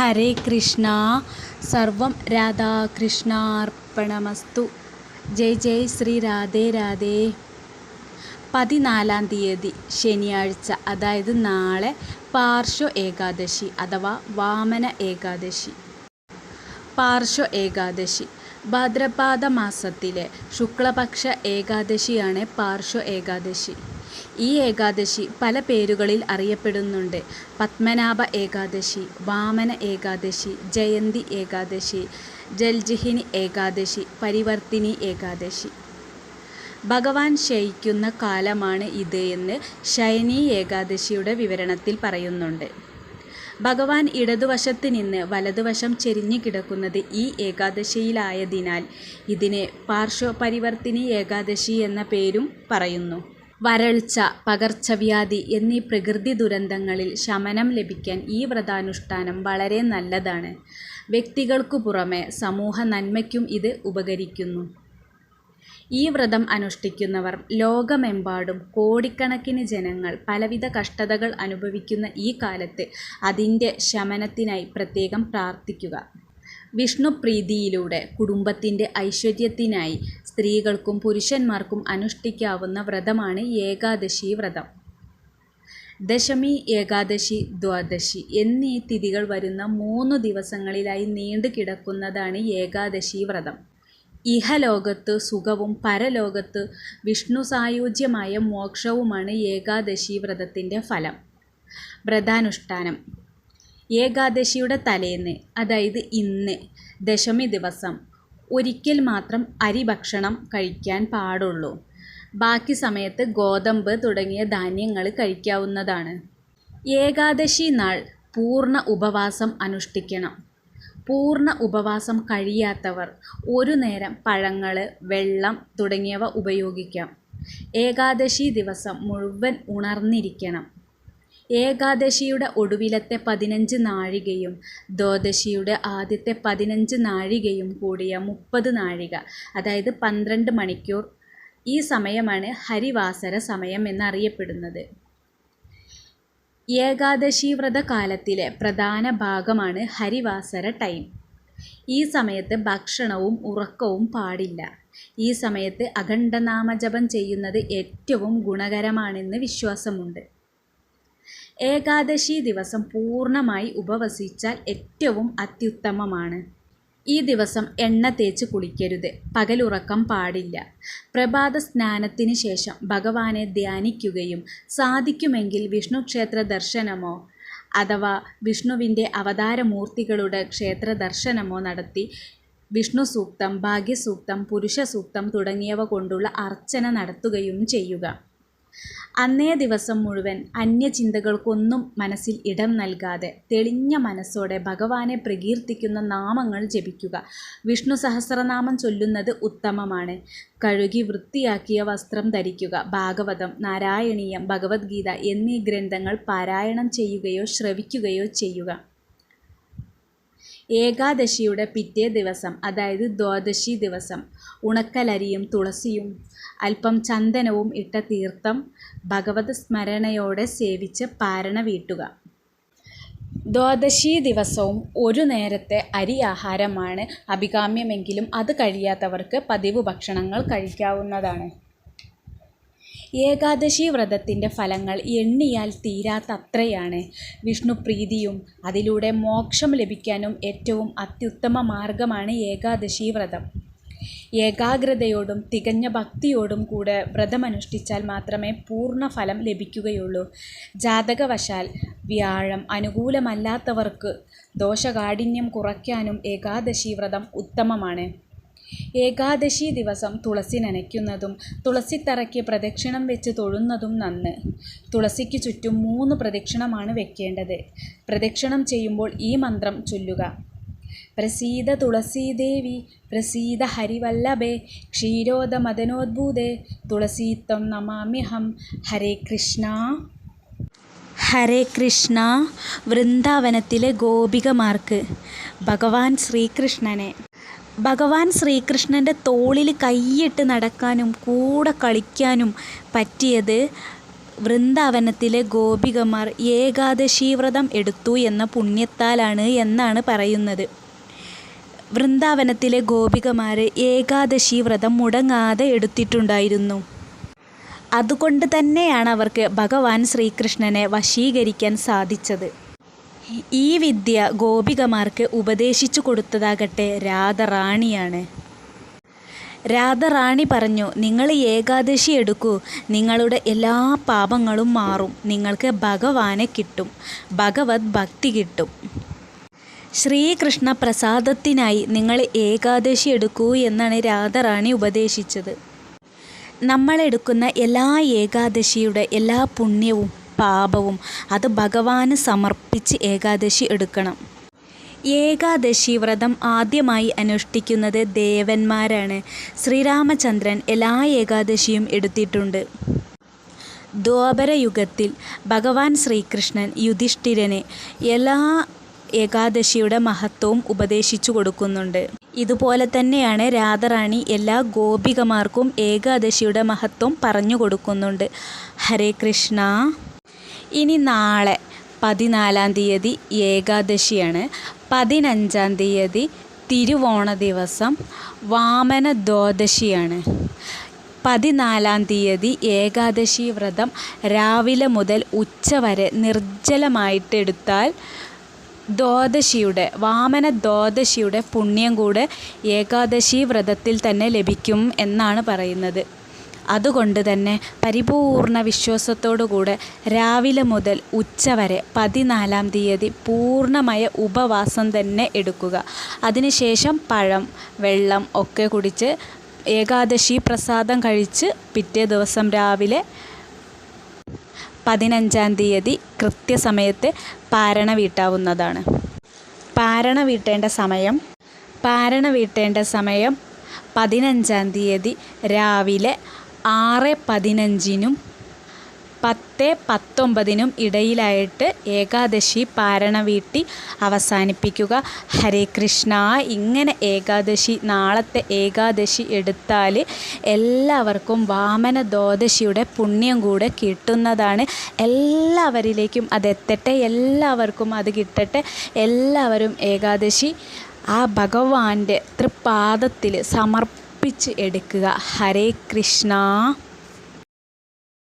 ഹരേ കൃഷ്ണ. സർവം രാധാകൃഷ്ണാർപ്പണമസ്തു. ജയ് ജയ് ശ്രീ രാധേ രാധേ. പതിനാലാം തീയതി ശനിയാഴ്ച അതായത് നാളെ പാർശ്വ ഏകാദശി അഥവാ വാമന ഏകാദശി. പാർശ്വ ഏകാദശി. ഭാദ്രപാദ മാസത്തിലെ ശുക്ലപക്ഷ ഏകാദശിയാണ് പാർശ്വ ഏകാദശി. ഈ ഏകാദശി പല പേരുകളിൽ അറിയപ്പെടുന്നുണ്ട്. പത്മനാഭ ഏകാദശി വാമന ഏകാദശി ജയന്തി ഏകാദശി ജൽജിഹിനി ഏകാദശി പരിവർത്തിനി ഏകാദശി. ഭഗവാൻ ശയിക്കുന്ന കാലമാണ് ഇത് എന്ന് ശയനി ഏകാദശിയുടെ വിവരണത്തിൽ പറയുന്നുണ്ട്. ഭഗവാൻ ഇടതുവശത്ത് നിന്ന് വലതുവശം ചെരിഞ്ഞു കിടക്കുന്നത് ഈ ഏകാദശിയിലായതിനാൽ ഇതിനെ പാർശ്വപരിവർത്തിനി ഏകാദശി എന്ന പേരും പറയുന്നു. വരൾച്ച പകർച്ചവ്യാധി എന്നീ പ്രകൃതി ദുരന്തങ്ങളിൽ ശമനം ലഭിക്കാൻ ഈ വ്രതാനുഷ്ഠാനം വളരെ നല്ലതാണ്. വ്യക്തികൾക്കു പുറമെ സമൂഹ നന്മയ്ക്കും ഇത് ഉപകരിക്കുന്നു. ഈ വ്രതം അനുഷ്ഠിക്കുന്നവർ ലോകമെമ്പാടും കോടിക്കണക്കിന് ജനങ്ങൾ പലവിധ കഷ്ടതകൾ അനുഭവിക്കുന്ന ഈ കാലത്ത് അതിന്റെ ശമനത്തിനായി പ്രത്യേകം പ്രാർത്ഥിക്കുക. വിഷ്ണുപ്രീതിയിലൂടെ കുടുംബത്തിന്റെ ഐശ്വര്യത്തിനായി സ്ത്രീകൾക്കും പുരുഷന്മാർക്കും അനുഷ്ഠിക്കാവുന്ന വ്രതമാണ് ഏകാദശി വ്രതം. ദശമി ഏകാദശി ദ്വാദശി എന്നീ തിഥികൾ വരുന്ന മൂന്ന് ദിവസങ്ങളിലായി നീണ്ടു കിടക്കുന്നതാണ് ഏകാദശി വ്രതം. ഇഹലോകത്ത് സുഖവും പരലോകത്ത് വിഷ്ണു സായുജ്യമായ മോക്ഷവുമാണ് ഏകാദശി വ്രതത്തിന്റെ ഫലം. വ്രതാനുഷ്ഠാനം. ഏകാദശിയുടെ തലേന്ന് അതായത് ഇന്ന് ദശമി ദിവസം ഒരിക്കൽ മാത്രം അരി ഭക്ഷണം കഴിക്കാൻ പാടുള്ളൂ. ബാക്കി സമയത്ത് ഗോതമ്പ് തുടങ്ങിയ ധാന്യങ്ങൾ കഴിക്കാവുന്നതാണ്. ഏകാദശി നാൾ പൂർണ ഉപവാസം അനുഷ്ഠിക്കണം. പൂർണ ഉപവാസം കഴിയാത്തവർ ഒരു നേരം പഴങ്ങൾ വെള്ളം തുടങ്ങിയവ ഉപയോഗിക്കാം. ഏകാദശി ദിവസം മുഴുവൻ ഉണർന്നിരിക്കണം. ഏകാദശിയുടെ ഒടുവിലത്തെ പതിനഞ്ച് നാഴികയും ദ്വാദശിയുടെ ആദ്യത്തെ പതിനഞ്ച് നാഴികയും കൂടിയ മുപ്പത് നാഴിക അതായത് പന്ത്രണ്ട് മണിക്കൂർ ഈ സമയമാണ് ഹരിവാസര സമയം എന്നറിയപ്പെടുന്നത്. ഏകാദശി വ്രതകാലത്തിലെ പ്രധാന ഭാഗമാണ് ഹരിവാസര ടൈം ഈ സമയത്ത് ഭക്ഷണവും ഉറക്കവും പാടില്ല. ഈ സമയത്ത് അഖണ്ഡനാമജപം ചെയ്യുന്നത് ഏറ്റവും ഗുണകരമാണെന്ന് വിശ്വാസമുണ്ട്. ഏകാദശി ദിവസം പൂർണമായി ഉപവസിച്ചാൽ ഏറ്റവും അത്യുത്തമമാണ്. ഈ ദിവസം എണ്ണ തേച്ച് കുളിക്കരുത്. പകലുറക്കം പാടില്ല. പ്രഭാത സ്നാനത്തിന് ശേഷം ഭഗവാനെ ധ്യാനിക്കുകയും സാധിക്കുമെങ്കിൽ വിഷ്ണു ക്ഷേത്ര ദർശനമോ അഥവാ വിഷ്ണുവിന്റെ അവതാരമൂർത്തികളുടെ ക്ഷേത്ര ദർശനമോ നടത്തി വിഷ്ണു സൂക്തം ഭാഗ്യസൂക്തം പുരുഷ സൂക്തം തുടങ്ങിയവ കൊണ്ടുള്ള അർച്ചന നടത്തുകയും ചെയ്യുക. അന്നേ ദിവസം മുഴുവൻ അന്യചിന്തകൾക്കൊന്നും മനസ്സിൽ ഇടം നൽകാതെ തെളിഞ്ഞ മനസ്സോടെ ഭഗവാനെ പ്രകീർത്തിക്കുന്ന നാമങ്ങൾ ജപിക്കുക. വിഷ്ണു സഹസ്രനാമം ചൊല്ലുന്നത് ഉത്തമമാണ്. കഴുകി വൃത്തിയാക്കിയ വസ്ത്രം ധരിക്കുക. ഭാഗവതം നാരായണീയം ഭഗവത്ഗീത എന്നീ ഗ്രന്ഥങ്ങൾ പാരായണം ചെയ്യുകയോ ശ്രവിക്കുകയോ ചെയ്യുക. ഏകാദശിയുടെ പിറ്റേ ദിവസം അതായത് ദ്വാദശി ദിവസം ഉണക്കലരിയും തുളസിയും അല്പം ചന്ദനവും ഇട്ട തീർത്ഥം ഭഗവത് സ്മരണയോടെ സേവിച്ച് പാരണ വീട്ടുക. ദ്വാദശി ദിവസവും ഒരു നേരത്തെ അരി ആഹാരമാണ് അഭികാമ്യമെങ്കിലും അത് കഴിയാത്തവർക്ക് പതിവ് ഭക്ഷണങ്ങൾ കഴിക്കാവുന്നതാണ്. ഏകാദശി വ്രതത്തിന്റെ ഫലങ്ങൾ എണ്ണിയാൽ തീരാത്തത്രയാണ്. വിഷ്ണുപ്രീതിയും അതിലൂടെ മോക്ഷം ലഭിക്കാനും ഏറ്റവും അത്യുത്തമ മാർഗമാണ് ഏകാദശി വ്രതം. ഏകാഗ്രതയോടും തികഞ്ഞ ഭക്തിയോടും കൂടെ വ്രതമനുഷ്ഠിച്ചാൽ മാത്രമേ പൂർണ ഫലം ലഭിക്കുകയുള്ളൂ. ജാതകവശാൽ വ്യാഴം അനുകൂലമല്ലാത്തവർക്ക് ദോഷകാഠിന്യം കുറയ്ക്കാനും ഏകാദശി വ്രതം ഉത്തമമാണ്. ഏകാദശി ദിവസം തുളസി നനയ്ക്കുന്നതും തുളസിത്തറയ്ക്ക് പ്രദക്ഷിണം വെച്ച് തൊഴുന്നതും നന്ന്. തുളസിക്ക് ചുറ്റും മൂന്ന് പ്രദക്ഷിണമാണ് വെക്കേണ്ടത്. പ്രദക്ഷിണം ചെയ്യുമ്പോൾ ഈ മന്ത്രം ചൊല്ലുക. പ്രസീത തുളസീദേവി പ്രസീത ഹരിവല്ലഭേ ക്ഷീരോദ മദനോദ്ഭൂതേ തുളസീത്വം നമാമ്യഹം. ഹരേ കൃഷ്ണ. ഹരേ കൃഷ്ണ വൃന്ദാവനത്തിലെ ഗോപികമാർക്ക്. ഭഗവാൻ ശ്രീകൃഷ്ണനെ. ഭഗവാൻ ശ്രീകൃഷ്ണന്റെ തോളിൽ കൈയിട്ട് നടക്കാനും കൂടെ കളിക്കാനും പറ്റിയത് വൃന്ദാവനത്തിലെ ഗോപികമാർ ഏകാദശി വ്രതം എടുത്തു എന്ന പുണ്യത്താലാണ് എന്നാണ് പറയുന്നത്. വൃന്ദാവനത്തിലെ ഗോപികമാർ ഏകാദശി വ്രതം മുടങ്ങാതെ എടുത്തിട്ടുണ്ടായിരുന്നു. അതുകൊണ്ട് തന്നെയാണ് അവർക്ക് ഭഗവാൻ ശ്രീകൃഷ്ണനെ വശീകരിക്കാൻ സാധിച്ചത്. ഈ വിദ്യ ഗോപികമാർക്ക് ഉപദേശിച്ചു കൊടുത്തതാകട്ടെ രാധറാണിയാണ്. രാധറാണി പറഞ്ഞു നിങ്ങൾ ഏകാദശി എടുക്കൂ. നിങ്ങളുടെ എല്ലാ പാപങ്ങളും മാറും. നിങ്ങൾക്ക് ഭഗവാനെ കിട്ടും. ഭഗവത് ഭക്തി കിട്ടും. ശ്രീകൃഷ്ണ പ്രസാദത്തിനായി നിങ്ങൾ ഏകാദശി എടുക്കൂ എന്നാണ് രാധറാണി ഉപദേശിച്ചത്. നമ്മളെടുക്കുന്ന എല്ലാ ഏകാദശിയുടെ എല്ലാ പുണ്യവും പാപവും അത് ഭഗവാന് സമർപ്പിച്ച് ഏകാദശി എടുക്കണം. ഏകാദശി വ്രതം ആദ്യമായി അനുഷ്ഠിക്കുന്നത് ദേവന്മാരാണ്. ശ്രീരാമചന്ദ്രൻ എല്ലാ ഏകാദശിയും എടുത്തിട്ടുണ്ട്. ദ്വാപരയുഗത്തിൽ ഭഗവാൻ ശ്രീകൃഷ്ണൻ യുധിഷ്ഠിരനെ എല്ലാ ഏകാദശിയുടെ മഹത്വവും ഉപദേശിച്ചു കൊടുക്കുന്നുണ്ട്. ഇതുപോലെ തന്നെയാണ് രാധറാണി എല്ലാ ഗോപികമാർക്കും ഏകാദശിയുടെ മഹത്വം പറഞ്ഞു കൊടുക്കുന്നുണ്ട്. ഹരേ കൃഷ്ണ. ഇനി നാളെ പതിനാലാം തീയതി ഏകാദശിയാണ്. പതിനഞ്ചാം തീയതി തിരുവോണ ദിവസം വാമന ദ്വാദശിയാണ്. പതിനാലാം തീയതി ഏകാദശി വ്രതം രാവിലെ മുതൽ ഉച്ച വരെ നിർജലമായിട്ടെടുത്താൽ ദ്വാദശിയുടെ വാമന ദ്വാദശിയുടെ പുണ്യം കൂടെ ഏകാദശി വ്രതത്തിൽ തന്നെ ലഭിക്കും എന്നാണ് പറയുന്നത്. അതുകൊണ്ട് തന്നെ പരിപൂർണ വിശ്വാസത്തോടുകൂടെ രാവിലെ മുതൽ ഉച്ചവരെ പതിനാലാം തീയതി പൂർണമായ ഉപവാസം തന്നെ എടുക്കുക. അതിനുശേഷം പഴം വെള്ളം ഒക്കെ കുടിച്ച് ഏകാദശി പ്രസാദം കഴിച്ച് പിറ്റേ ദിവസം രാവിലെ പതിനഞ്ചാം തീയതി കൃത്യസമയത്ത് പാരണ വീട്ടാവുന്നതാണ്. പാരണ വീട്ടേണ്ട സമയം പാരണ വീട്ടേണ്ട സമയം പതിനഞ്ചാം തീയതി രാവിലെ ആറ് പതിനഞ്ചിനും പത്ത് പത്തൊമ്പതിനും ഇടയിലായിട്ട് ഏകാദശി പാരണ വീട്ടി അവസാനിപ്പിക്കുക. ഹരേ കൃഷ്ണ. ഇങ്ങനെ ഏകാദശി നാളത്തെ ഏകാദശി എടുത്താൽ എല്ലാവർക്കും വാമന ദ്വാദശിയുടെ പുണ്യം കൂടെ കിട്ടുന്നതാണ്. എല്ലാവരിലേക്കും അതെത്തട്ടെ എല്ലാവർക്കും അത് കിട്ടട്ടെ. എല്ലാവരും ഏകാദശി ആ ഭഗവാന്റെ തൃപ്പാദത്തിൽ സമർപ്പിച്ച് എടുക്കുക. ഹരേ കൃഷ്ണ.